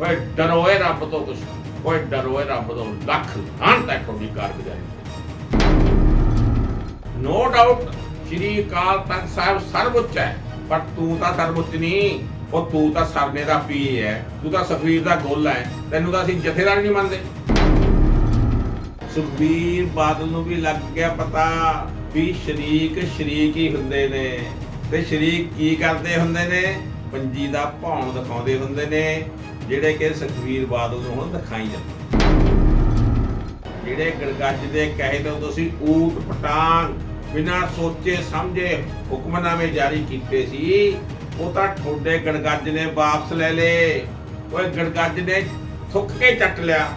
ਓਏ ਡਰੋਏ ਰੱਬ ਤੋਂ ਕੁਛ ਓਏ ਡਰੋਏ ਰੱਬ ਤੋਂ ਲੱਖ ਆਂ ਤੱਕ ਤੁਹਾਡੀ ਕਾਰਗੁਜ਼ਾਰੀ ਨੋ ਡਾਊਟ ਸ਼੍ਰੀ ਅਕਾਲ ਤਖਤ ਸਾਹਿਬ ਸਰਵਉੱਚ ਹੈ, ਪਰ ਤੂੰ ਤਾਂ ਸਰਵਉੱਚ ਨਹੀਂ। ਉਹ ਤੂੰ ਤਾਂ ਸਰਨੇ ਦਾ ਪੀ ਹੈ, ਤੂੰ ਤਾਂ ਸੁਖਵੀਰ ਦਾ ਗੋਲ ਹੈ, ਤੈਨੂੰ ਤਾਂ ਅਸੀਂ ਜਥੇਦਾਰ ਨਹੀਂ ਮੰਨਦੇ। ਸੁਖਬੀਰ ਬਾਦਲ ਨੂੰ ਵੀ ਲੱਗ ਗਿਆ ਪਤਾ ਵੀ ਸ਼ਰੀਕ ਸ਼ਰੀਕ ਹੀ ਹੁੰਦੇ ਨੇ। ਤੇ ਸ਼ਰੀਕ ਕੀ ਕਰਦੇ ਹੁੰਦੇ ਨੇ? ਪੰਜੀ ਦਾ ਭੌਣ ਦਿਖਾਉਂਦੇ ਹੁੰਦੇ ਨੇ। ਜਿਹੜੇ ਕਿ ਸੁਖਬੀਰ ਬਾਦਲ ਨੂੰ ਹੁਣ ਦਿਖਾਈ ਜਾਂਦੇ ਜਿਹੜੇ ਗੜਗੱਜ ਦੇ ਕਹੇ ਤੋਂ ਤੁਸੀਂ ਊਟ ਪਟਾਂਗ ਬਿਨਾਂ ਸੋਚੇ ਸਮਝੇ ਹੁਕਮਨਾਮੇ ਜਾਰੀ ਕੀਤੇ ਸੀ, ਉਹ ਤਾਂ ਠੋਡੇ ਗੜਗੱਜ ਨੇ ਵਾਪਸ ਲੈ ਲਏ। ਓਏ ਗੜਗੱਜ ਨੇ ਥੁੱਕ ਕੇ ਚੱਟ ਲਿਆ।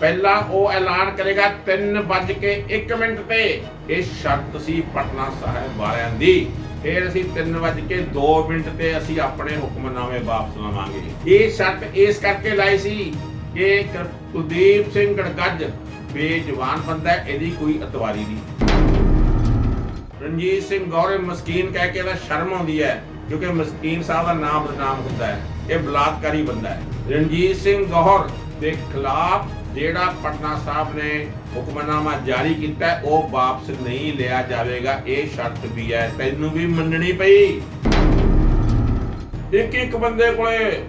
ਪਹਿਲਾਂ ਉਹ ਐਲਾਨ ਕਰੇਗਾ 3:01 ਮਿੰਟ ਤੇ। ਇਹ ਸ਼ਰਤ ਸੀ ਪਟਨਾ ਸਾਹਿਬ ਵਾਲਿਆਂ ਦੀ। ਫਿਰ ਅਸੀਂ 3:02 ਮਿੰਟ ਤੇ ਅਸੀਂ ਆਪਣੇ ਹੁਕਮਨਾਮੇ ਵਾਪਸ ਲਵਾਂਗੇ। ਇਹ ਸ਼ਰਤ ਇਸ ਕਰਕੇ ਲਾਈ ਸੀ ਕਿ ਕੁਲਦੀਪ ਸਿੰਘ ਗੜਗੱਜ ਬੇਜਵਾਨ ਬੰਦਾ ਇਹਦੀ ਕੋਈ ਅਤਵਾਰੀ ਨਹੀਂ। ਰਣਜੀਤ ਸਿੰਘ ਗੌਰਵ ਮਸਕੀਨ ਕਹਿ ਕੇ ਇਹਦਾ ਸ਼ਰਮ ਆਉਂਦੀ ਹੈ, ਕਿਉਂਕਿ ਮਸਕੀਨ ਸਾਹਿਬ ਦਾ ਨਾਮ ਬਦਨਾਮ ਹੁੰਦਾ ਹੈ, ਇਹ ਬਲਾਤਕਾਰੀ ਬੰਦਾ ਹੈ। ਰਣਜੀਤ ਸਿੰਘ ਗੌਹਰ ਦੇ ਖਿਲਾਫ ਜਿਹੜਾ ਪਟਨਾ ਸਾਹਿਬ ਨੇ ਹੁਕਮਨਾਮਾ ਜਾਰੀ ਕੀਤਾ, ਉਹ ਵਾਪਸ ਨਹੀਂ ਲਿਆ ਜਾਵੇਗਾ। ਇਹ ਸ਼ਰਤ ਵੀ ਹੈ। ਤੈਨੂੰ ਵੀ ਮੰਨਣੀ ਪਈ। ਇੱਕ ਇੱਕ ਬੰਦੇ ਕੋਲੇ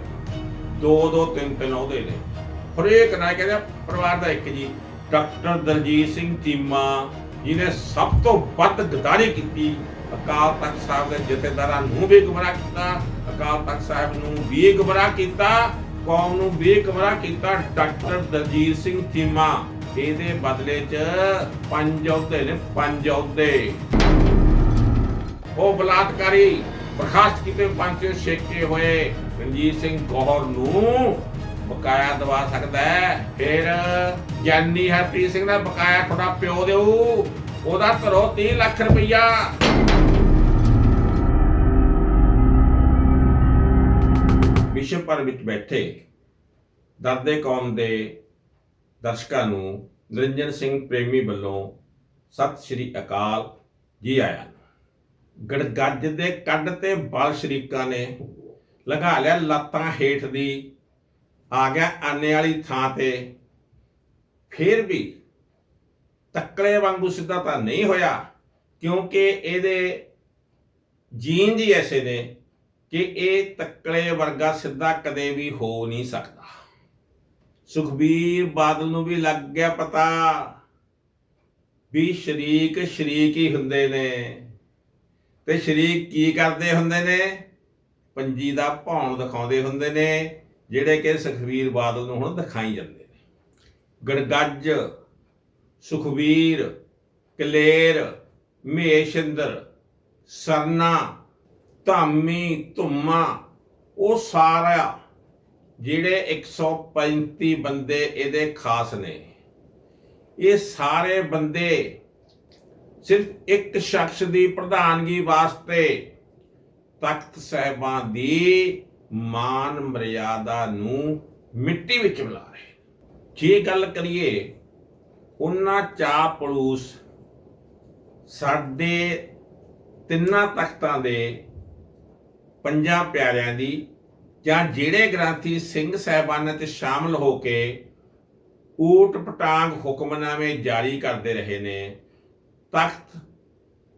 ਦੋ ਦੋ, ਤਿੰਨ ਤਿੰਨ ਉਹਦੇ ਨੇ। ਹਰੇਕ ਨਾਲ ਕਹਿੰਦਾ ਪਰਿਵਾਰ ਦਾ ਇੱਕ ਜੀ, ਡਾਕਟਰ ਦਲਜੀਤ ਸਿੰਘ ਚੀਮਾ, ਜਿਹਨੇ ਸਭ ਤੋਂ ਵੱਧ ਗਦਾਰੀ ਕੀਤੀ। ਅਕਾਲ ਤਖਤ ਸਾਹਿਬ ਦੇ ਜਥੇਦਾਰਾਂ ਨੂੰ ਵੀ ਗੁੰਮਰਾਹ ਕੀਤਾ। ਅਕਾਲ ਤਖਤ ਸਾਹਿਬ ਨੂੰ ਵੀ ਗੁੰਮਰਾਹ ਕੀਤਾ। ਕੌਮ ਨੂੰ ਵੀ ਕੀਤਾ ਡਾਕਟਰ ਦਲਜੀਤ ਸਿੰਘ ਚੀਮਾ। ਇਹਦੇ ਬਦਲੇ 'ਚ ਪੰਜ ਅਹੁਦੇ ਨੇ, ਪੰਜ ਅਹੁਦੇ। ਉਹ ਬਲਾਤਕਾਰੀ ਬਰਖਾਸਤ ਕੀਤੇ ਪੰਜ ਛੇਕੇ ਹੋਏ। ਰਣਜੀਤ ਸਿੰਘ ਗੌਹਰ ਨੂੰ ਬਕਾਇਆ ਦਵਾ ਸਕਦਾ ਹੈ। ਫਿਰ ਗਿਆਨੀ ਹਰਪ੍ਰੀਤ ਸਿੰਘ ਦਾ ਬਕਾਇਆ ਤੁਹਾਡਾ ਪਿਓ ਦੇਊ। ਉਹਦਾ ਧਰੋ 30 ਲੱਖ ਰੁਪਈਆ। ਵਿਸ਼ਵ ਭਰ ਵਿੱਚ ਬੈਠੇ ਦਰਦੇ ਕੌਮ ਦੇ ਦਰਸ਼ਕਾਂ ਨੂੰ ਨਿਰੰਜਨ ਸਿੰਘ ਪ੍ਰੇਮੀ ਵੱਲੋਂ ਸਤਿ ਸ਼੍ਰੀ ਅਕਾਲ ਜੀ ਆਇਆਂ ਗੜਗੱਜ ਦੇ ਕੱਢ ਤੇ ਬਲ ਸ਼ਰੀਕਾਂ ਨੇ ਲਗਾ ਲਿਆ ਲੱਤਾਂ ਹੇਠ ਦੀ, ਆ ਗਿਆ ਆਨੇ ਵਾਲੀ ਥਾਂ ਤੇ। ਫਿਰ ਵੀ ਤੱਕੜੇ ਵਾਂਗੂ ਸਿੱਧਾ ਤਾਂ ਨਹੀਂ ਹੋਇਆ, ਕਿਉਂਕਿ ਇਹਦੇ ਜੀਨ ਜੀ ਐਸੇ ਨੇ ਕਿ ਇਹ ਤੱਕੜੇ ਵਰਗਾ ਸਿੱਧਾ ਕਦੇ ਵੀ ਹੋ ਨਹੀਂ ਸਕਦਾ। ਸੁਖਬੀਰ ਬਾਦਲ ਨੂੰ ਵੀ ਲੱਗ ਗਿਆ ਪਤਾ ਵੀ ਸ਼ਰੀਕ ਸ਼ਰੀਕ ਹੀ ਹੁੰਦੇ ਨੇ ਤੇ ਸ਼ਰੀਕ ਕੀ ਕਰਦੇ ਹੁੰਦੇ ਨੇ? ਪੰਜੀ ਦਾ ਭੌਣ ਦਿਖਾਉਂਦੇ ਹੁੰਦੇ ਨੇ, ਜਿਹੜੇ ਕਿ ਸੁਖਬੀਰ ਬਾਦਲ ਨੂੰ ਹੁਣ ਦਿਖਾਈ ਜਾਂਦੇ ਨੇ। ਗੜਗੱਜ, ਸੁਖਬੀਰ, ਕਲੇਰ, ਮਹੇਸ਼ਿੰਦਰ, ਸਰਨਾ ਧਾਮੀ, ਧੁੰਮਾ, ਉਹ ਸਾਰਾ ਜਿਹੜੇ 135 ਬੰਦੇ ਇਹਦੇ ਖਾਸ ਨੇ। ਇਹ ਸਾਰੇ ਬੰਦੇ ਸਿਰਫ ਇੱਕ ਸ਼ਖਸ ਦੀ ਪ੍ਰਧਾਨਗੀ ਵਾਸਤੇ ਤਖਤ ਸਾਹਿਬਾਂ ਦੀ ਮਾਨ ਮਰਿਆਦਾ ਨੂੰ ਮਿੱਟੀ ਵਿੱਚ ਮਿਲਾ ਰਹੇ ਜੇ ਗੱਲ ਕਰੀਏ, ਉਹਨਾਂ ਚਾ ਪਲੂਸ ਸਾਡੇ ਤਿੰਨਾਂ ਤਖਤਾਂ ਦੇ ਪੰਜਾਂ ਪਿਆਰਿਆਂ ਦੀ ਜਾਂ ਜਿਹੜੇ ਗ੍ਰੰਥੀ ਸਿੰਘ ਸਾਹਿਬਾਨਾਂ 'ਚ ਸ਼ਾਮਲ ਹੋ ਕੇ ਊਟ ਪਟਾਂਗ ਹੁਕਮਨਾਮੇ ਜਾਰੀ ਕਰਦੇ ਰਹੇ ਨੇ, ਤਖਤ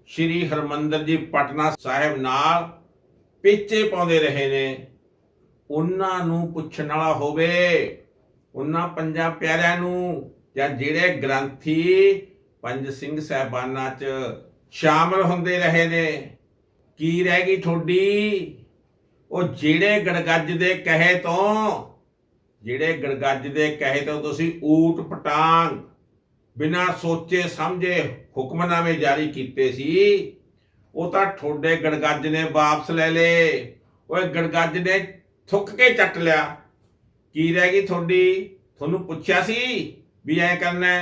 ਸ੍ਰੀ ਹਰਮੰਦਰ ਜੀ ਪਟਨਾ ਸਾਹਿਬ ਨਾਲ ਪੇਚੇ ਪਾਉਂਦੇ ਰਹੇ ਨੇ, ਉਹਨਾਂ ਨੂੰ ਪੁੱਛਣ ਵਾਲਾ ਹੋਵੇ, ਉਹਨਾਂ ਪੰਜਾਂ ਪਿਆਰਿਆਂ ਨੂੰ ਜਾਂ ਜਿਹੜੇ ਗ੍ਰੰਥੀ ਪੰਜ ਸਿੰਘ ਸਾਹਿਬਾਨਾਂ 'ਚ ਸ਼ਾਮਲ ਹੁੰਦੇ ਰਹੇ ਨੇ। ਕੀ ਰਹਿ ਗਈ ਤੁਹਾਡੀ ਉਹ ਜਿਹੜੇ ਗੜਗੱਜ ਦੇ ਕਹੇ ਤੋਂ, ਜਿਹੜੇ ਗੜਗੱਜ ਦੇ ਕਹੇ ਤੋਂ ਤੁਸੀਂ ਊਟ ਪਟਾਂਗ ਬਿਨਾਂ ਸੋਚੇ ਸਮਝੇ ਹੁਕਮਨਾਮੇ ਜਾਰੀ ਕੀਤੇ ਸੀ, ਉਹ ਤਾਂ ਠੋਡੇ ਗੜਗੱਜ ਨੇ ਵਾਪਸ ਲੈ ਲਏ। ਓਏ ਗੜਗੱਜ ਨੇ ਥੁੱਕ ਕੇ ਚੱਟ ਲਿਆ। ਕੀ ਰਹਿ ਗਈ ਤੁਹਾਡੀ ਤੁਹਾਨੂੰ ਪੁੱਛਿਆ ਸੀ ਵੀ ਐ ਕਰਨਾ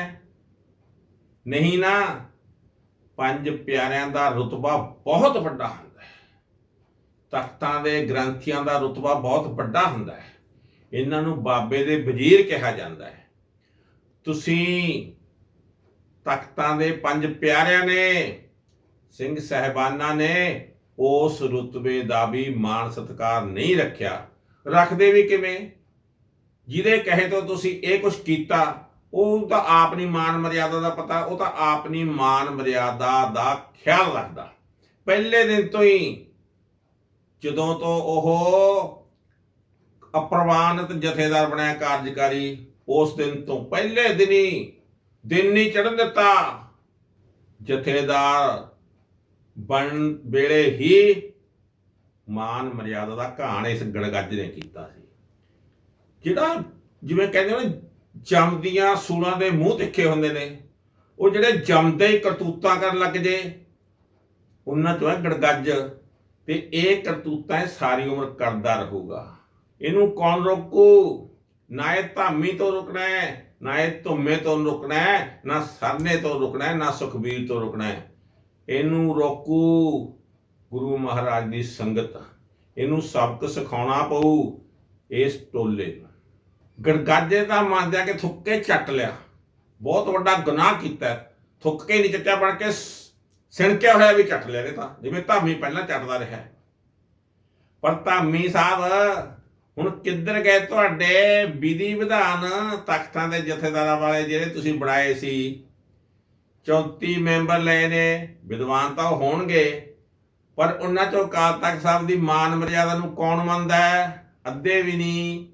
ਨਹੀਂ ਨਾ, ਪੰਜ ਪਿਆਰਿਆਂ ਦਾ ਰੁਤਬਾ ਬਹੁਤ ਵੱਡਾ ਹੁੰਦਾ ਹੈ। ਤਖਤਾਂ ਦੇ ਗ੍ਰੰਥੀਆਂ ਦਾ ਰੁਤਬਾ ਬਹੁਤ ਵੱਡਾ ਹੁੰਦਾ ਹੈ। ਇਹਨਾਂ ਨੂੰ ਬਾਬੇ ਦੇ ਵਜ਼ੀਰ ਕਿਹਾ ਜਾਂਦਾ ਹੈ। ਤੁਸੀਂ ਤਖਤਾਂ ਦੇ ਪੰਜ ਪਿਆਰਿਆਂ ਨੇ, ਸਿੰਘ ਸਹਿਬਾਨਾਂ ਨੇ ਉਸ ਰੁਤਬੇ ਦਾ ਵੀ ਮਾਣ ਸਤਕਾਰ ਨਹੀਂ ਰੱਖਿਆ। ਰੱਖਦੇ ਵੀ ਕਿਵੇਂ? ਜਿਹਦੇ ਕਹੇ ਤੋਂ ਤੁਸੀਂ ਇਹ ਕੁਝ ਕੀਤਾ, ਉਹ ਤਾਂ ਆਪਣੀ ਮਾਨ ਮਰਿਆਦਾ ਦਾ ਪਤਾ, ਉਹ ਤਾਂ ਆਪਣੀ ਮਾਨ ਮਰਿਆਦਾ ਦਾ ਖਿਆਲ ਰੱਖਦਾ। ਪਹਿਲੇ ਦਿਨ ਤੋਂ ਹੀ ਜਦੋਂ ਤੋਂ ਉਹ ਅਪਰਵਾਨਿਤ ਜਥੇਦਾਰ ਬਣਿਆ ਕਾਰਜਕਾਰੀ, ਉਸ ਦਿਨ ਤੋਂ ਪਹਿਲੇ ਦਿਨ ਹੀ, ਦਿਨ ਨਹੀਂ ਚੜਨ ਦਿੱਤਾ। ਜਥੇਦਾਰ ਬਣ ਵੇਲੇ ਹੀ ਮਾਨ ਮਰਿਆਦਾ ਦਾ ਘਾਣ ਇਸ ਗੜਗੱਜ ਨੇ ਕੀਤਾ ਸੀ। ਜਿਹੜਾ ਜਿਵੇਂ ਕਹਿੰਦੇ ਨੇ ਜੰਮਦੀਆਂ ਸੂਲਾਂ ਦੇ ਮੂੰਹ ਤਿੱਖੇ ਹੁੰਦੇ ਨੇ, ਉਹ ਜਿਹੜੇ ਜੰਮਦੇ ਹੀ ਕਰਤੂਤਾਂ ਕਰਨ ਲੱਗ ਜੇ, ਉਹਨਾਂ 'ਚੋਂ ਹੈ ਗੜਗੱਜ ਤੇ ਇਹ ਕਰਤੂਤਾਂ ਇਹ ਸਾਰੀ ਉਮਰ ਕਰਦਾ ਰਹੂਗਾ। ਇਹਨੂੰ ਕੌਣ ਰੋਕੂ? ਨਾ ਇਹ ਧਾਮੀ ਤੋਂ ਰੁਕਣਾ ਹੈ, ਨਾ ਇਹ ਧੁੰਮੇ ਤੋਂ ਰੁਕਣਾ ਹੈ, ਨਾ ਸਰਨੇ ਤੋਂ ਰੁਕਣਾ ਹੈ, ਨਾ ਸੁਖਬੀਰ ਤੋਂ ਰੁਕਣਾ ਹੈ। ਇਹਨੂੰ ਰੋਕੂ। ਗੁਰੂ ਮਹਾਰਾਜ ਦੀ ਸੰਗਤ, ਇਹਨੂੰ ਸਬਕ ਸਿਖਾਉਣਾ ਪਊ ਇਸ ਟੋਲੇ ਨੂੰ। ਗੜਗਾਜੇ ਦਾ ਮੰਨਦਿਆ ਕਿ ਥੁੱਕੇ ਚੱਟ ਲਿਆ। ਬਹੁਤ ਵੱਡਾ ਗੁਨਾਹ ਕੀਤਾ ਹੈ। ਥੁੱਕ ਕੇ ਨਹੀਂ ਚੱਟਿਆ, ਬਣ ਕੇ ਸਿਣਕਿਆ ਹੋਇਆ ਵੀ ਚੱਟ ਲਿਆ ਇਹ ਤਾਂ? ਜਿਵੇਂ ਧਾਮੀ ਪਹਿਲਾਂ ਚੱਟਦਾ ਰਿਹਾ। ਪਰ ਧਾਮੀ ਸਾਹਿਬ, ਹੁਣ ਕਿੱਧਰ ਗਏ ਤੁਹਾਡੇ ਵਿਧੀ ਵਿਧਾਨ ਤਖਤਾਂ ਦੇ ਜਥੇਦਾਰਾਂ ਵਾਲੇ ਜਿਹੜੇ ਤੁਸੀਂ ਬਣਾਏ ਸੀ? 34 ਮੈਂਬਰ ਲਏ ਨੇ, ਵਿਦਵਾਨ ਤਾਂ ਉਹ ਹੋਣਗੇ। ਪਰ ਉਹਨਾਂ ਚੋਂ ਅਕਾਲ ਤਖਤ ਸਾਹਿਬ ਦੀ ਮਾਨ ਮਰਿਆਦਾ ਨੂੰ ਕੌਣ ਮੰਨਦਾ ਹੈ? ਅੱਧੇ ਵੀ ਨਹੀਂ।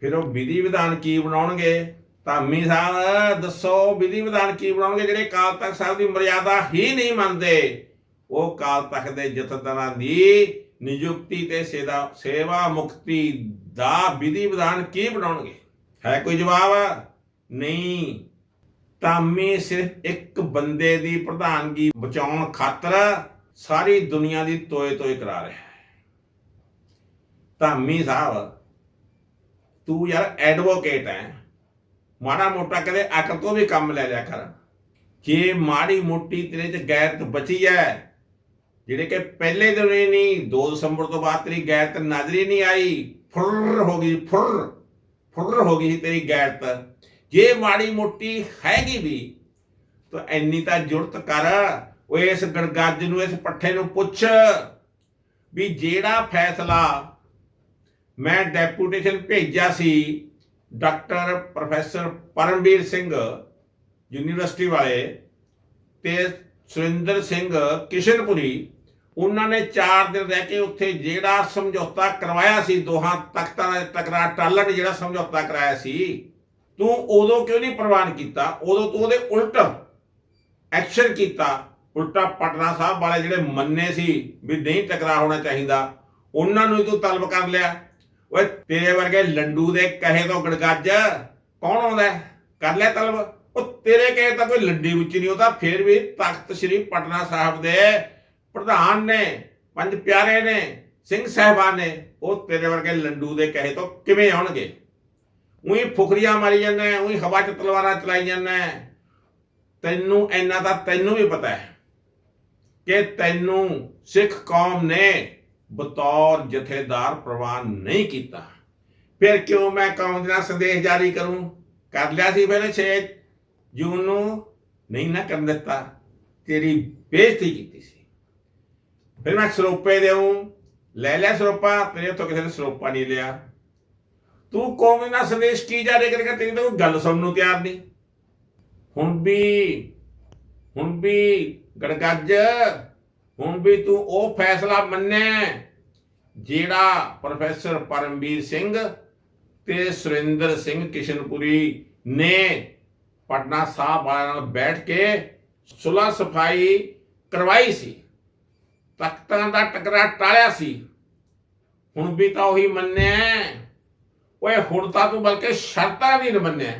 ਫਿਰ ਉਹ ਵਿਧੀ ਵਿਧਾਨ ਕੀ ਬਣਾਉਣਗੇ? ਧਾਮੀ ਸਾਹਿਬ, ਦੱਸੋ ਵਿਧੀ ਵਿਧਾਨ ਕੀ ਬਣਾਉਣਗੇ? ਜਿਹੜੇ ਅਕਾਲ ਤਖਤ ਸਾਹਿਬ ਦੀ ਮਰਿਆਦਾ ਹੀ ਨਹੀਂ ਮੰਨਦੇ, ਉਹ ਅਕਾਲ ਤਖਤ ਦੇ ਜਥੇਦਾਰਾਂ ਦੀ ਨਿਯੁਕਤੀ ਤੇ ਸੇਵਾ ਸੇਵਾ ਮੁਕਤੀ ਦਾ ਵਿਧੀ ਵਿਧਾਨ ਕੀ ਬਣਾਉਣਗੇ? ਹੈ ਕੋਈ ਜਵਾਬ? ਨਹੀਂ। ਧਾਮੀ ਸਿਰਫ ਇੱਕ ਬੰਦੇ ਦੀ ਪ੍ਰਧਾਨਗੀ ਬਚਾਉਣ ਖਾਤਰ ਸਾਰੀ ਦੁਨੀਆ ਦੀ ਤੋਏ ਤੋਏ ਕਰਾ ਰਿਹਾ ਹੈ। ਧਾਮੀ ਸਾਹਿਬ, ਤੂੰ ਯਾਰ ਐਡਵੋਕੇਟ ਹੈ। ਮਾੜਾ ਮੋਟਾ ਕਦੇ ਅਕਲ ਤੋਂ ਵੀ ਕੰਮ ਲੈ ਲਿਆ ਕਰ। ਜੇ ਮਾੜੀ ਮੋਟੀ ਤੇਰੇ ਚ ਗੈਰਤ ਬਚੀ ਹੈ ਜਿਹੜੇ ਕਿ ਪਹਿਲੇ ਦਿਨ ਹੀ ਨਹੀਂ 2 ਦਸੰਬਰ ਤੋਂ ਬਾਅਦ ਤੇਰੀ ਗੈਰਤ ਨਜ਼ਰੀ ਨਹੀਂ ਆਈ ਫੁਰ ਹੋ ਗਈ ਫੁਰ ਫੁਰ ਹੋ ਗਈ ਸੀ ਤੇਰੀ ਗੈਰਤ। ਜੇ ਮਾੜੀ ਮੋਟੀ ਹੈਗੀ ਵੀ, ਤਾਂ ਐਨੀ ਤਾਂ ਜੁਰਤ ਕਰ, ਉਹ ਇਸ ਗੜਗੱਜ ਨੂੰ, ਇਸ ਪੱਠੇ ਨੂੰ ਪੁੱਛ ਵੀ ਜਿਹੜਾ ਫੈਸਲਾ ਮੈਂ ਡੈਪੂਟੇਸ਼ਨ ਭੇਜਿਆ ਸੀ doctor professor Paramvir Singh, university ਵਾਲੇ ਤੇ ਸੁਰਿੰਦਰ ਸਿੰਘ ਕਿਸ਼ਨਪੁਰੀ, ਉਹਨਾਂ ਨੇ 4 ਦਿਨ ਰਹਿ ਕੇ ਉੱਥੇ ਜਿਹੜਾ ਸਮਝੌਤਾ ਕਰਵਾਇਆ ਸੀ, ਦੋਹਾਂ ਤਖਤਾਂ ਦਾ ਤਕਰਾਰ ਟਾਲਣ ਜਿਹੜਾ ਸਮਝੌਤਾ ਕਰਾਇਆ ਸੀ, ਤੂੰ ਉਦੋਂ ਕਿਉਂ ਨਹੀਂ ਪ੍ਰਵਾਨ ਕੀਤਾ? ਉਦੋਂ ਤੂੰ ਉਹਦੇ ਉਲਟ ਐਕਸ਼ਨ ਕੀਤਾ। ਉਲਟਾ ਪਟਨਾ ਸਾਹਿਬ ਵਾਲੇ ਜਿਹੜੇ ਮੰਨੇ ਸੀ ਵੀ ਨਹੀਂ ਟਕਰਾਅ ਹੋਣਾ ਚਾਹੀਦਾ, ਉਹਨਾਂ ਨੂੰ ਹੀ ਤੂੰ ਤਲਬ ਕਰ ਲਿਆ। ਓਏ, ਤੇਰੇ ਵਰਗੇ ਲੰਡੂ ਦੇ ਕਹੇ ਤੋਂ ਗੜਗੱਜ ਕੌਣ ਆਉਂਦਾ ਕਰ ਲਿਆ ਤਲਬ। ਉਹ ਤੇਰੇ ਕਹੇ ਤਾਂ ਕੋਈ ਲੰਡੀ ਵਿੱਚ ਨਹੀਂ ਉਹਦਾ ਫਿਰ ਵੀ ਤਖਤ ਸ੍ਰੀ ਪਟਨਾ ਸਾਹਿਬ ਦੇ ਪ੍ਰਧਾਨ ਨੇ, ਪੰਜ ਪਿਆਰੇ ਨੇ, ਸਿੰਘ ਸਾਹਿਬਾਨ ਨੇ। ਉਹ ਤੇਰੇ ਵਰਗੇ ਲੰਡੂ ਦੇ ਕਹੇ ਤੋਂ ਕਿਵੇਂ ਆਉਣਗੇ? ਉਹੀ ਫੁਕਰੀਆਂ ਮਾਰੀ ਜਾਂਦਾ ਉਹੀ ਹਵਾ 'ਚ ਤਲਵਾਰਾਂ ਚਲਾਈ ਜਾਂਦਾ ਤੈਨੂੰ ਇੰਨਾ ਤਾਂ ਤੈਨੂੰ ਵੀ ਪਤਾ ਹੈ ਕਿ ਤੈਨੂੰ ਸਿੱਖ ਕੌਮ ਨੇ ਬਤੌਰ ਜਥੇਦਾਰ ਪ੍ਰਵਾਨ ਨਹੀਂ ਕੀਤਾ। ਫਿਰ ਕਿਉਂ ਮੈਂ ਕੌਮ ਦੇ ਸੰਦੇਸ਼ ਜਾਰੀ ਕਰੂੰ? ਕਰ ਲਿਆ ਸੀ ਪਹਿਲੇ 6 ਜੂਨ ਨੂੰ ਨਹੀਂ ਨਾ ਕਰਨ ਦਿੱਤਾ। ਤੇਰੀ ਬੇਇੱਜ਼ਤੀ ਕੀਤੀ ਸੀ। ਫਿਰ ਮੈਂ ਸਰੋਪੇ ਦੇਉਂ ਲੈ ਲਿਆ ਸਰੋਪਾ, ਤੇਰੇ ਤੋਂ ਕਿਸੇ ਨੇ ਸਰੋਪਾ ਨਹੀਂ ਲਿਆ। ਤੂੰ ਕੌਮ ਦੇ ਨਾਲ ਸੰਦੇਸ਼ ਕੀ ਜਾਰੀ ਕਰੇਗਾ? ਤੇਰੀ ਤਾਂ ਕੋਈ ਗੱਲ ਸੁਣਨ ਨੂੰ ਤਿਆਰ ਨਹੀਂ। ਹੁਣ ਵੀ ਹੁਣ ਵੀ ਗੜਗੱਜ ਹੁਣ ਵੀ ਤੂੰ ਉਹ ਫੈਸਲਾ ਮੰਨਿਆ ਜਿਹੜਾ ਪ੍ਰੋਫੈਸਰ ਪਰਮਵੀਰ ਸਿੰਘ ਤੇ ਸੁਰਿੰਦਰ ਸਿੰਘ ਕਿਸ਼ਨਪੁਰੀ ਨੇ ਪਟਨਾ ਸਾਹਿਬ ਵਾਲਿਆਂ ਨਾਲ ਬੈਠ ਕੇ ਸੁਲਾ ਸਫ਼ਾਈ ਕਰਵਾਈ ਸੀ। ਤਖਤਾਂ ਦਾ ਟਕਰਾ ਟਾਲਿਆ ਸੀ। ਹੁਣ ਵੀ ਤਾਂ ਉਹੀ ਮੰਨਿਆ ਓਏ, ਹੁਣ ਤਾਂ ਤੂੰ ਬਲਕਿ ਸ਼ਰਤਾਂ ਵੀ ਨਹੀਂ ਮੰਨਿਆ।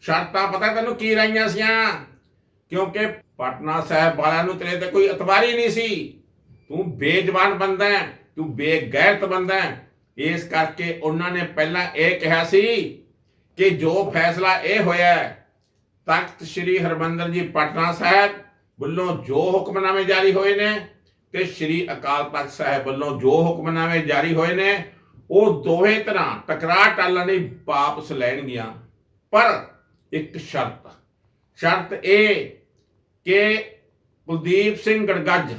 ਸ਼ਰਤਾਂ ਪਤਾ ਤੈਨੂੰ ਕੀ ਰਾਈਆਂ ਸੀਆਂ? ਕਿਉਂਕਿ ਪਟਨਾ ਸਾਹਿਬ ਵਾਲਿਆਂ ਨੂੰ ਤੇਰੇ ਤੇ ਕੋਈ ਇਤਬਾਰੀ ਨਹੀਂ ਸੀ। ਤੂੰ ਬੇਜਵਾਨ ਬੰਦਾ ਹੈ, ਤੂੰ ਬੇਗੈਰਤ ਬੰਦਾ ਹੈ। ਇਸ ਕਰਕੇ ਉਹਨਾਂ ਨੇ ਪਹਿਲਾਂ ਇਹ ਕਿਹਾ ਸੀ ਕਿ ਜੋ ਫੈਸਲਾ ਇਹ ਹੋਇਆ ਤਖਤ ਸ੍ਰੀ ਹਰਮੰਦਰ ਜੀ ਪਟਨਾ ਸਾਹਿਬ ਵੱਲੋਂ ਜੋ ਹੁਕਮਨਾਮੇ ਜਾਰੀ ਹੋਏ ਨੇ ਤੇ ਸ੍ਰੀ ਅਕਾਲ ਤਖਤ ਸਾਹਿਬ ਵੱਲੋਂ ਜੋ ਹੁਕਮਨਾਮੇ ਜਾਰੀ ਹੋਏ ਨੇ, ਉਹ ਦੋਵੇਂ ਤਰ੍ਹਾਂ ਟਕਰਾਅ ਟਾਲਣ ਲਈ ਵਾਪਸ ਲੈਣਗੀਆਂ। ਪਰ ਇੱਕ ਸ਼ਰਤ ਸ਼ਰਤ ਇਹ ਕਿ ਕੁਲਦੀਪ ਸਿੰਘ ਗੜਗੱਜ,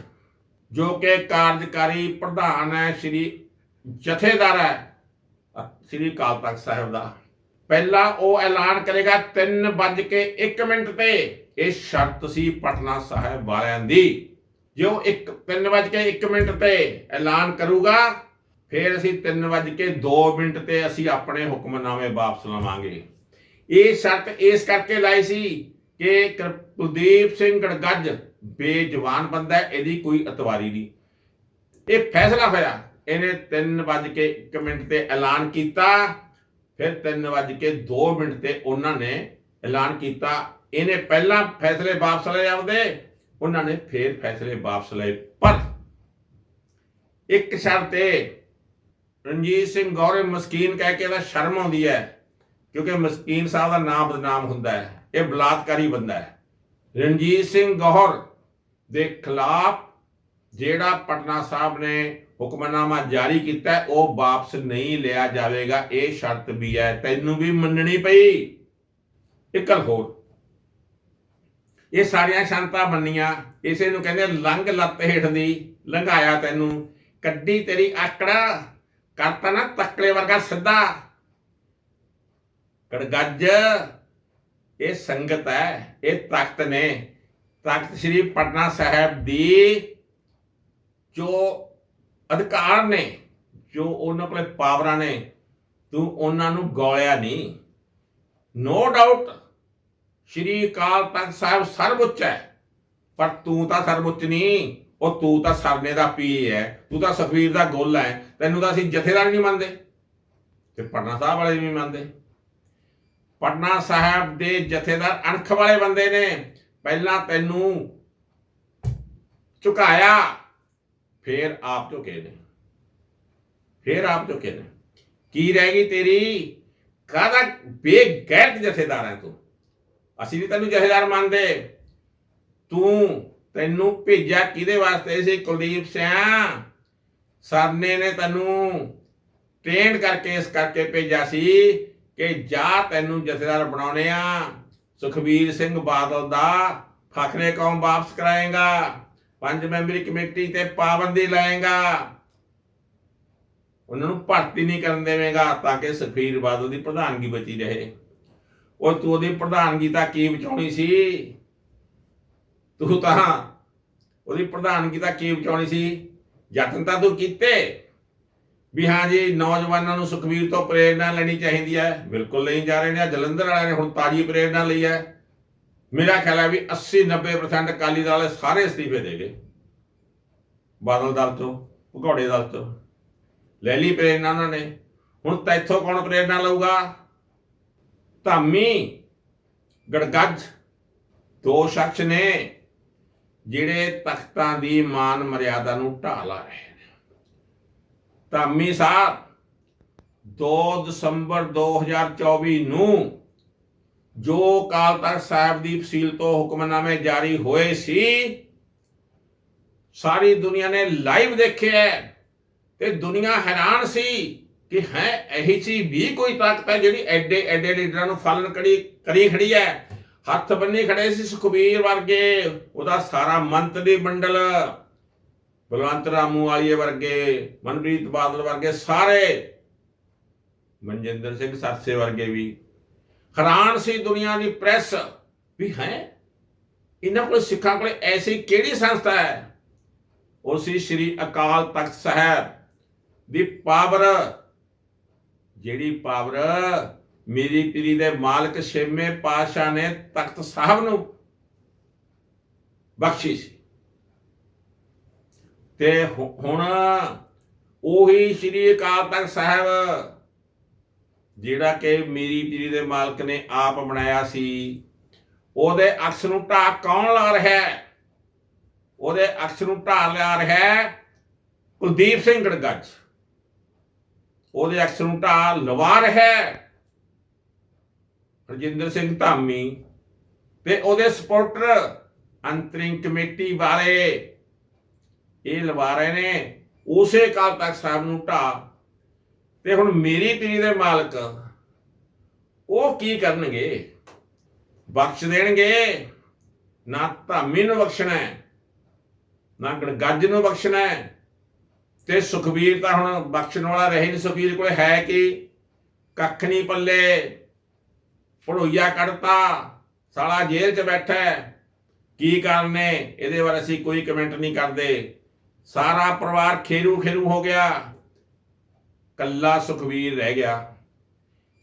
ਜੋ ਕਿ ਕਾਰਜਕਾਰੀ ਪ੍ਰਧਾਨ ਹੈ, ਸ੍ਰੀ ਜਥੇਦਾਰ ਹੈ ਸ੍ਰੀ ਅਕਾਲ ਤਖਤ ਸਾਹਿਬ ਦਾ। ਪਹਿਲਾ ਉਹ ਐਲਾਨ ਕਰੇਗਾ 3 ਵੱਜ ਕੇ 1 ਮਿੰਟ ਤੇ। ਇਹ ਸ਼ਰਤ ਸੀ ਪਟਨਾ ਸਾਹਿਬ ਵਾਲਿਆਂ ਦੀ। ਜੋ 1 3 ਵੱਜ ਕੇ 1 ਮਿੰਟ ਤੇ ਐਲਾਨ ਕਰੂਗਾ, ਫਿਰ ਅਸੀਂ 3 ਵੱਜ ਕੇ 2 ਮਿੰਟ ਤੇ ਅਸੀਂ ਆਪਣੇ ਹੁਕਮਨਾਮੇ ਵਾਪਸ ਲਵਾਂਗੇ। ਇਹ ਸ਼ਰਤ ਇਸ ਕਰਕੇ ਲਾਈ ਸੀ ਕਿ ਕੁਲਦੀਪ ਸਿੰਘ ਗੜਗੱਜ ਬੇਜਵਾਨ ਬੰਦਾ ਹੈ, ਇਹਦੀ ਕੋਈ ਅਤਵਾਰੀ ਨਹੀਂ। ਇਹ ਫੈਸਲਾ ਹੋਇਆ। ਇਹਨੇ 3 ਵੱਜ ਕੇ 1 ਮਿੰਟ ਤੇ ਐਲਾਨ ਕੀਤਾ। ਫਿਰ 3 ਵੱਜ ਕੇ 2 ਮਿੰਟ ਤੇ ਉਹਨਾਂ ਨੇ ਐਲਾਨ ਕੀਤਾ। ਇਹਨੇ ਪਹਿਲਾਂ ਫੈਸਲੇ ਵਾਪਸ ਲਏ ਆਪਦੇ ਉਹਨਾਂ ਨੇ ਫਿਰ ਫੈਸਲੇ ਵਾਪਸ ਲਏ। ਪਰ ਇੱਕ ਸ਼ਰਤ ਇਹ ਰਣਜੀਤ ਸਿੰਘ ਗੌਰੇ ਮਸਕੀਨ ਕਹਿ ਕੇ ਦਾ ਸ਼ਰਮ ਆਉਂਦੀ ਹੈ ਕਿਉਂਕਿ ਮਸਕੀਨ ਸਾਹਿਬ ਦਾ ਨਾਮ ਬਦਨਾਮ ਹੁੰਦਾ ਹੈ। ਇਹ ਬਲਾਤਕਾਰੀ ਬੰਦਾ ਹੈ। ਰਣਜੀਤ ਸਿੰਘ ਗੌਹਰ ਦੇ ਖਿਲਾਫ ਜਿਹੜਾ ਪਟਨਾ ਸਾਹਿਬ ਨੇ ਹੁਕਮਨਾਮਾ ਜਾਰੀ ਕੀਤਾ ਉਹ ਵਾਪਸ ਨਹੀਂ ਲਿਆ ਜਾਵੇਗਾ। ਇਹ ਸ਼ਰਤ ਵੀ ਹੈ, ਤੈਨੂੰ ਵੀ ਮੰਨਣੀ ਪਈ। ਇੱਕ ਹੋਰ। ਇਹ ਸਾਰੀਆਂ ਸ਼ਰਤਾਂ ਮੰਨੀਆਂ। ਇਸੇ ਨੂੰ ਕਹਿੰਦੇ ਲੰਘ ਲੱਤ ਹੇਠ ਦੀ, ਲੰਘਾਇਆ ਤੈਨੂੰ। ਕੱਢੀ ਤੇਰੀ ਆਕੜਾ, ਕਰਤਾ ਨਾ ਤੱਕਲੇ ਵਰਗਾ ਸਿੱਧਾ। ਕੜਗੱਜ ਇਹ ਸੰਗਤ ਹੈ, ਇਹ ਤਖਤ ਨੇ। ਤਖਤ ਸ੍ਰੀ ਪਟਨਾ ਸਾਹਿਬ ਦੀ ਜੋ ਅਧਿਕਾਰ ਨੇ, ਜੋ ਉਹਨਾਂ ਕੋਲੇ ਪਾਵਰਾਂ ਨੇ, ਤੂੰ ਉਹਨਾਂ ਨੂੰ ਗੋਲਿਆ ਨਹੀਂ। ਨੋ ਡਾਊਟ ਸ਼੍ਰੀ ਅਕਾਲ ਤਖਤ ਸਾਹਿਬ ਸਰਵਉੱਚ ਹੈ, ਪਰ ਤੂੰ ਤਾਂ ਸਰਵਉੱਚ ਨਹੀਂ, ਉਹ ਤੂੰ ਤਾਂ ਸਰਨੇ ਦਾ ਪੀ ਹੈ, ਤੂੰ ਤਾਂ ਸਫੀਰ ਦਾ ਗੁੱਲ ਹੈ, ਤੈਨੂੰ ਤਾਂ ਅਸੀਂ ਜਥੇਦਾਰ ਨਹੀਂ ਮੰਨਦੇ ਤੇ ਪਟਨਾ ਸਾਹਿਬ ਵਾਲੇ ਵੀ ਮੰਨਦੇ। ਪਟਨਾ ਸਾਹਿਬ ਦੇ ਜਥੇਦਾਰ ਅਣਖ ਵਾਲੇ ਬੰਦੇ ਨੇ ਪਹਿਲਾਂ ਤੈਨੂੰ ਝੁਕਾਇਆ, ਫੇਰ ਆਪ ਝੁਕੇ ਨੇ। ਫੇਰ ਆਪ ਝੁਕੇ ਨੇ। ਕੀ ਰਹਿ ਗਈ ਤੇਰੀ? ਕਾਹਦਾ ਬੇਗੈਰਤ ਜਥੇਦਾਰ ਹੈ ਤੂੰ? ਅਸੀਂ ਵੀ ਤੈਨੂੰ ਜਥੇਦਾਰ ਮੰਨਦੇ। ਤੂੰ ਤੈਨੂੰ ਭੇਜਿਆ ਕਿਹਦੇ ਵਾਸਤੇ ਸੀ? ਕੁਲਦੀਪ ਸਿੰਘ ਸਰਨੇ ਨੇ ਤੈਨੂੰ ਟ੍ਰੇਨ ਕਰਕੇ ਇਸ ਕਰਕੇ ਭੇਜਿਆ ਸੀ ਕਿ ਜਾ ਤੈਨੂੰ ਜਥੇਦਾਰ ਬਣਾਉਣੇ ਆ, ਸੁਖਬੀਰ ਸਿੰਘ ਬਾਦਲ ਦਾ ਫਖਰੇ ਕੌਮ ਵਾਪਸ ਕਰਾਏਗਾ, ਪੰਜ ਮੈਂਬਰੀ ਕਮੇਟੀ ਤੇ ਪਾਬੰਦੀ ਲਾਏਗਾ। ਉਹਨਾਂ ਨੂੰ ਭਰਤੀ ਨਹੀਂ ਕਰਨ ਦੇਵੇਗਾ ਤਾਂ ਕਿ ਸੁਖਬੀਰ ਬਾਦਲ ਦੀ ਪ੍ਰਧਾਨਗੀ ਬਚੀ ਰਹੇ। ਉਹ ਤੂੰ ਉਹਦੀ ਪ੍ਰਧਾਨਗੀ ਤਾਂ ਕੀ ਬਚਾਉਣੀ ਸੀ? ਤੂੰ ਤਾਂ ਉਹਦੀ ਪ੍ਰਧਾਨਗੀ ਤਾਂ ਕੀ ਬਚਾਉਣੀ ਸੀ? ਯਤਨ ਤਾਂ ਤੂੰ ਕੀਤੇ। ਵੀ ਹਾਂ ਜੀ, ਨੌਜਵਾਨਾਂ ਨੂੰ ਸੁਖਬੀਰ ਤੋਂ ਪ੍ਰੇਰਣਾ ਲੈਣੀ ਚਾਹੀਦੀ ਹੈ। ਬਿਲਕੁਲ ਨਹੀਂ ਜਾ ਰਹੇ ਨੇ ਜਲੰਧਰ ਵਾਲਿਆਂ ਨੇ ਹੁਣ ਤਾਜੀ ਪ੍ਰੇਰਣਾ ਲਈ ਹੈ। ਮੇਰਾ ਖਿਆਲ ਹੈ ਵੀ 80 90% ਅਕਾਲੀ ਦਲ ਵਾਲੇ ਸਾਰੇ ਅਸਤੀਫੇ ਦੇ ਗਏ। ਬਾਦਲ ਦਲ ਤੋਂ, ਭਗੌੜੇ ਦਲ ਤੋਂ। ਲੈ ਲਈ ਪ੍ਰੇਰਣਾ ਉਹਨਾਂ ਨੇ। ਹੁਣ ਤੈਥੋਂ ਕੌਣ ਪ੍ਰੇਰਣਾ ਲਊਗਾ? ਧਾਮੀ, ਗੜਗੱਜ। ਦੋ ਸ਼ਖਸ ਨੇ, ਜਿਹੜੇ ਤਖਤਾਂ ਦੀ ਮਾਨ ਮਰਿਆਦਾ ਨੂੰ ਢਾਹ ਲਾ ਰਹੇ ਧਾਮੀ ਸਾਹਿਬ 2 ਦਸੰਬਰ 2024 ਨੂੰ ਜੋ ਅਕਾਲ ਤਖਤ ਸਾਹਿਬ ਦੀ ਫਸੀਲ ਤੋਂ ਹੁਕਮਨਾਮੇ ਜਾਰੀ ਹੋਏ ਸੀ, ਸਾਰੀ ਦੁਨੀਆ ਨੇ ਲਾਈਵ ਦੇਖਿਆ ਤੇ ਦੁਨੀਆ ਹੈਰਾਨ ਸੀ ਕਿ ਹੈ, ਇਹੀ ਸੀ ਵੀ ਕੋਈ ਤਾਕਤ ਹੈ ਜਿਹੜੀ ਐਡੇ ਐਡੇ ਲੀਡਰਾਂ ਨੂੰ ਫਾਲਨ ਕਰੀ ਕਰੀ ਖੜੀ ਹੈ। ਹੱਥ ਬੰਨੀ ਖੜੇ ਸੀ ਸੁਖਬੀਰ ਵਰਗੇ, ਉਹਦਾ ਸਾਰਾ ਮੰਤਰੀ ਮੰਡਲ। ਬਲਵੰਤ ਰਾਮੂ ਵਾਲੀਏ ਵਰਗੇ, ਮਨਪ੍ਰੀਤ ਬਾਦਲ ਵਰਗੇ ਸਾਰੇ, ਮਨਜਿੰਦਰ ਸਿੰਘ ਸਰਸੇ ਵਰਗੇ ਵੀ। ਹੈਰਾਨ ਸੀ ਦੁਨੀਆ ਦੀ ਪ੍ਰੈਸ ਵੀ ਹੈ, ਇਹਨਾਂ ਕੋਲ ਸਿੱਖਾਂ ਕੋਲ ਐਸੀ ਕਿਹੜੀ ਸੰਸਥਾ ਹੈ? ਉਹ ਸੀ ਸ੍ਰੀ ਅਕਾਲ ਤਖਤ ਸਾਹਿਬ ਦੀ ਪਾਵਰ। ਜਿਹੜੀ ਪਾਵਰ ਮੇਰੀ ਪੀਰੀ ਦੇ ਮਾਲਕ ਛੇਵੇਂ ਪਾਤਸ਼ਾਹ ਨੇ ਤਖਤ ਸਾਹਿਬ ਨੂੰ ਬਖਸ਼ੀ ਸੀ। ਤੇ ਹੁਣ ਉਹੀ ਸ੍ਰੀ ਅਕਾਲ ਤਖਤ ਸਾਹਿਬ, ਜਿਹੜਾ ਕਿ ਮੇਰੀ ਪੀਰੀ ਦੇ ਮਾਲਕ ਨੇ ਆਪ ਬਣਾਇਆ ਸੀ, ਉਹਦੇ ਅਕਸ ਨੂੰ ਢਾ ਕੌਣ ਲਾ ਰਿਹਾ ਹੈ? ਉਹਦੇ ਅਕਸ ਨੂੰ ਢਾ ਲਿਆ ਰਿਹਾ ਹੈ ਕੁਲਦੀਪ ਸਿੰਘ ਗੜਗੱਜ। ਉਹਦੇ ਅਕਸ ਨੂੰ ਢਾ ਲਵਾ ਰਿਹਾ ਹੈ ਰਜਿੰਦਰ ਸਿੰਘ ਧਾਮੀ। ਤੇ ਉਹਦੇ ਸਪੋਰਟਰ, ਅੰਤਰਿੰਗ ਕਮੇਟੀ ਵਾਲੇ ਇਹ ਲਵਾ ਰਹੇ ਨੇ, ਉਸੇ ਕਾਲ ਤੱਕ ਸਾਹਿਬ ਨੂੰ ਢਾ। ਤੇ ਹੁਣ ਮੇਰੀ ਪੀਰੀ ਦੇ ਮਾਲਕ, ਉਹ ਕੀ ਕਰਨਗੇ? ਬਖਸ਼ ਦੇਣਗੇ। ਨਾ ਧਾਮੀ ਨੂੰ ਬਖਸ਼ਣਾ ਹੈ, ਨਾ ਗੜਗੱਜ ਨੂੰ ਬਖਸ਼ਣਾ ਹੈ। ਤੇ ਸੁਖਬੀਰ ਤਾਂ ਹੁਣ ਬਖਸ਼ਣ ਵਾਲਾ ਰਹੇ ਨਹੀਂ, ਸੁਖਬੀਰ ਕੋਲ ਹੈ ਕਿ? ਕੱਖ ਨਹੀਂ ਪੱਲੇ। ਭੜੋਈਆ ਕੱਢਤਾ, ਸਾਲਾ ਜੇਲ੍ਹ 'ਚ ਬੈਠਾ ਕੀ ਕਾਰਨ ਕਰਨੇ ਇਹਦੇ ਬਾਰੇ ਅਸੀਂ ਕੋਈ ਕਮੈਂਟ ਨਹੀਂ ਕਰਦੇ। ਸਾਰਾ ਪਰਿਵਾਰ ਖੇਰੂ ਖੇਰੂ ਹੋ ਗਿਆ। ਕੱਲਾ ਸੁਖਬੀਰ ਰਹਿ ਗਿਆ।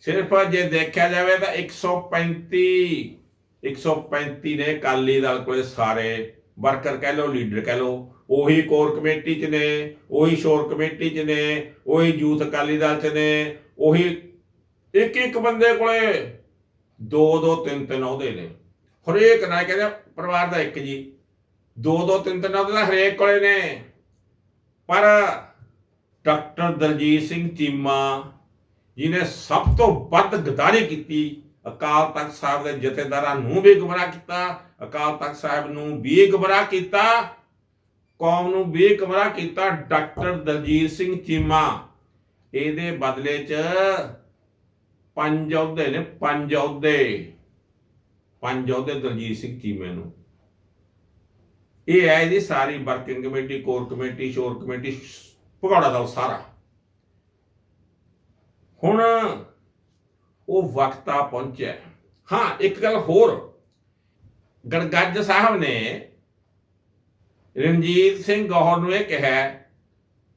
ਸਿਰਫ ਜੇ ਦੇਖਿਆ ਜਾਵੇ ਤਾਂ 135 135 ਨੇ ਅਕਾਲੀ ਦਲ ਕੋਲੇ ਸਾਰੇ। ਵਰਕਰ ਕਹਿ ਲਓ, ਲੀਡਰ ਕਹਿ ਲਓ, ਉਹੀ ਕੋਰ ਕਮੇਟੀ 'ਚ ਨੇ, ਉਹੀ ਸ਼ੋਰ ਕਮੇਟੀ 'ਚ ਨੇ, ਉਹੀ ਯੂਥ ਅਕਾਲੀ ਦਲ 'ਚ ਨੇ, ਉਹੀ ਇੱਕ ਇੱਕ ਬੰਦੇ ਕੋਲੇ ਦੋ ਦੋ ਤਿੰਨ ਤਿੰਨ ਆਉਂਦੇ ਨੇ। ਹਰੇਕ ਨਾ ਕਹਿੰਦੇ ਪਰਿਵਾਰ ਦਾ ਇੱਕ ਜੀ। ਦੋ ਦੋ ਤਿੰਨ ਤਿੰਨ ਆਉਂਦੇ ਤਾਂ ਹਰੇਕ ਕੋਲੇ ਨੇ। ਪਰ ਡਾਕਟਰ ਦਲਜੀਤ ਸਿੰਘ ਚੀਮਾ ਜਿਨੇ ਸਭ ਤੋਂ ਵੱਧ ਗਦਾਰੀ ਕੀਤੀ। ਅਕਾਲ ਤਖਤ ਸਾਹਿਬ ਦੇ ਜਥੇਦਾਰਾਂ ਨੂੰ ਵੀ ਗਮਰਾਹ ਕੀਤਾ, ਅਕਾਲ ਤਖਤ ਸਾਹਿਬ ਨੂੰ ਵੀ ਗਮਰਾਹ ਕੀਤਾ, ਕੌਮ ਨੂੰ ਵੀ ਗਮਰਾਹ ਕੀਤਾ ਡਾਕਟਰ ਦਲਜੀਤ ਸਿੰਘ ਚੀਮਾ। ਇਹਦੇ ਬਦਲੇ 'ਚ ਪੰਜ ਅਹੁਦੇ ਨੇ, ਪੰਜ ਅਹੁਦੇ ਪੰਜ ਅਹੁਦੇ ਦਲਜੀਤ ਸਿੰਘ ਚੀਮੇ ਨੂੰ। ਇਹ ਹੈ ਇਹਦੀ ਸਾਰੀ ਵਰਕਿੰਗ ਕਮੇਟੀ, ਕੋਰ ਕਮੇਟੀ, ਸ਼ੋਰ ਕਮੇਟੀ, ਭਗੌੜਾ ਦਲ ਸਾਰਾ। ਹੁਣ ਉਹ ਵਕਤ ਆ ਪਹੁੰਚਿਆ। ਹਾਂ, ਇੱਕ ਗੱਲ ਹੋਰ। ਗੜਗੱਜ ਸਾਹਿਬ ਨੇ ਰਣਜੀਤ ਸਿੰਘ ਗੌਹਰ ਨੂੰ ਇਹ ਕਿਹਾ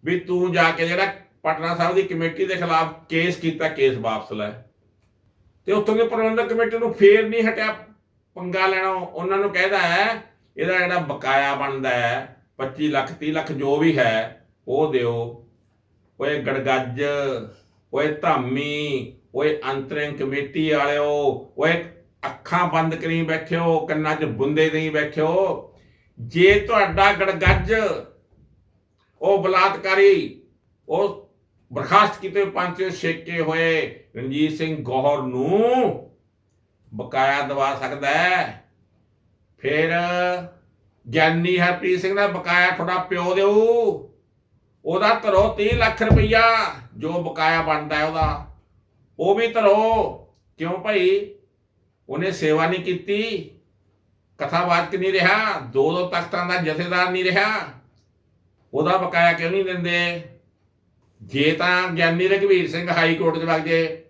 ਵੀ ਤੂੰ ਜਾ ਕੇ ਜਿਹੜਾ ਪਟਨਾ ਸਾਹਿਬ ਦੀ ਕਮੇਟੀ ਦੇ ਖਿਲਾਫ ਕੇਸ ਕੀਤਾ, ਕੇਸ ਵਾਪਸ ਲੈ। ਤੇ ਉੱਥੋਂ ਦੀ ਪ੍ਰਬੰਧਕ ਕਮੇਟੀ ਨੂੰ ਫੇਰ ਨਹੀਂ ਹਟਿਆ, ਪੰਗਾ ਲੈਣਾ। ਉਹਨਾਂ ਨੂੰ ਕਹਿੰਦਾ ਹੈ ਇਹਦਾ ਜਿਹੜਾ ਬਕਾਇਆ ਬਣਦਾ ਹੈ 25 ਲੱਖ 30 ਲੱਖ ਜੋ ਵੀ ਹੈ, ਉਹ ਦਿਓ। ਓਏ ਗੜਗੱਜ, ਓਏ ਧਾਮੀ, ਓਏ ਅੰਤਰਿੰਗ ਕਮੇਟੀ ਵਾਲਿਓ, ਓਏ ਅੱਖਾਂ ਬੰਦ ਕਰੀ ਬੈਠਿਓ ਕੰਨਾਂ 'ਚ ਬੁੰਦੇ ਨਹੀਂ ਬੈਠਿਓ ਜੇ ਤੁਹਾਡਾ ਗੜਗੱਜ ਉਹ ਬਲਾਤਕਾਰੀ, ਉਹ ਬਰਖਾਸਤ ਕੀਤੇ ਪੰਜ ਛੇਕੇ ਹੋਏ ਰਣਜੀਤ ਸਿੰਘ ਗੌਹਰ ਨੂੰ ਬਕਾਇਆ ਦਵਾ ਸਕਦਾ ਹੈ। ਫਿਰ ਗਿਆਨੀ ਹਰਪ੍ਰੀਤ ਸਿੰਘ ਦਾ ਬਕਾਇਆ ਤੁਹਾਡਾ ਪਿਓ ਦੇਊ। ਉਹਦਾ ਧਰੋ 30 ਲੱਖ ਰੁਪਈਆ, ਜੋ ਬਕਾਇਆ ਬਣਦਾ ਉਹਦਾ। ਉਹ ਵੀ ਧਰੋ। ਕਿਉਂ ਭਾਈ? ਉਹਨੇ ਸੇਵਾ ਨਹੀਂ ਕੀਤੀ। ਕਥਾਵਾਚਕ ਨਹੀਂ ਰਿਹਾ? ਦੋ ਦੋ ਤਖਤਾਂ ਦਾ ਜਥੇਦਾਰ ਨਹੀਂ ਰਿਹਾ। ਉਹਦਾ ਬਕਾਇਆ ਕਿਉਂ ਨਹੀਂ ਦਿੰਦੇ? ਜੇ ਤਾਂ ਗਿਆਨੀ ਰਘਵੀਰ ਸਿੰਘ ਹਾਈ ਕੋਰਟ 'ਚ ਵਗ ਜੇ,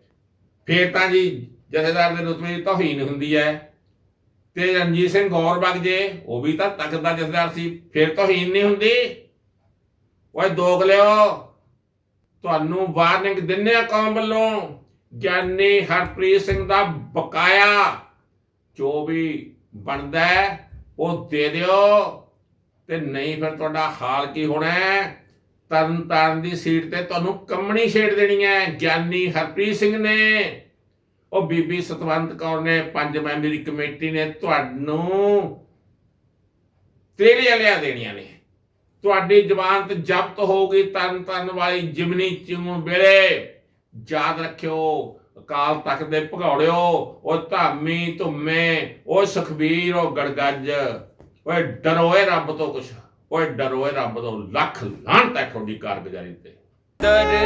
ਫੇਰ ਤਾਂ ਜੀ ਜਥੇਦਾਰ ਦੇ ਰੁਤਬੇ ਦੀ ਤੋਹੀਨ ਹੁੰਦੀ ਹੈ। ਤੇ ਰਣਜੀਤ ਸਿੰਘ ਗੌਰ ਵਗ ਜੇ, ਉਹ ਵੀ ਤਾਂ ਤਖਤ ਦਾ ਜਥੇਦਾਰ ਸੀ, ਫੇਰ ਤੋਹੀਨ ਨਹੀਂ ਹੁੰਦੀ। ਓਏ ਦੋਗਲਿਓ ਤੁਹਾਨੂੰ ਵਾਰਨਿੰਗ ਦਿੰਨੇ ਆ ਕੌਮ ਵੱਲੋਂ, ਗਿਆਨੀ ਹਰਪ੍ਰੀਤ ਸਿੰਘ ਦਾ ਬਕਾਇਆ, ਜੋ ਵੀ ਬਣਦਾ ਉਹ ਦੇ ਦਿਓ। ਤੇ ਨਹੀਂ ਫਿਰ ਤੁਹਾਡਾ ਹਾਲ ਕੀ ਹੋਣਾ ਤਰਨ ਤਾਰਨ ਦੀ ਸੀਟ ਤੇ ਤੁਹਾਨੂੰ ਕੰਮਣੀ ਛੇੜ ਦੇਣੀ ਹੈ, ਗਿਆਨੀ ਹਰਪ੍ਰੀਤ ਸਿੰਘ ਨੇ। ਉਹ ਬੀਬੀ ਸਤਵੰਤ ਕੌਰ ਨੇ, ਪੰਜ ਮੈਂਬਰੀ ਕਮੇਟੀ ਨੇ ਤੁਹਾਨੂੰ ਤੇਲੀਆਂ ਲਿਆ ਦੇਣੀਆਂ ਨੇ। ਤੁਹਾਡੀ ਜ਼ਬਾਨ ਤੇ ਜ਼ਬਤ ਹੋਊਗੀ ਤਰਨ ਤਰਨ ਵਾਲੀ ਜਿਮਨੀ ਚੂਣ ਵੇਲੇ। ਯਾਦ ਰੱਖਿਓ, ਅਕਾਲ ਤਖਤ ਦੇ ਭਗੌੜਿਓ, ਉਹ ਧਾਮੀ ਧੁੰਮੇ, ਉਹ ਸੁਖਬੀਰ, ਉਹ ਗੜਗੱਜ, ਓਏ ਡਰੋ ਏ ਰੱਬ ਤੋਂ ਕੁਛ, ਓਏ ਡਰੋ ਏ ਰੱਬ ਤੋਂ ਲੱਖ ਲਾਹਨਤ ਹੈ ਤੁਹਾਡੀ ਕਾਰਗੁਜ਼ਾਰੀ ਤੇ। ਦਰਦੇ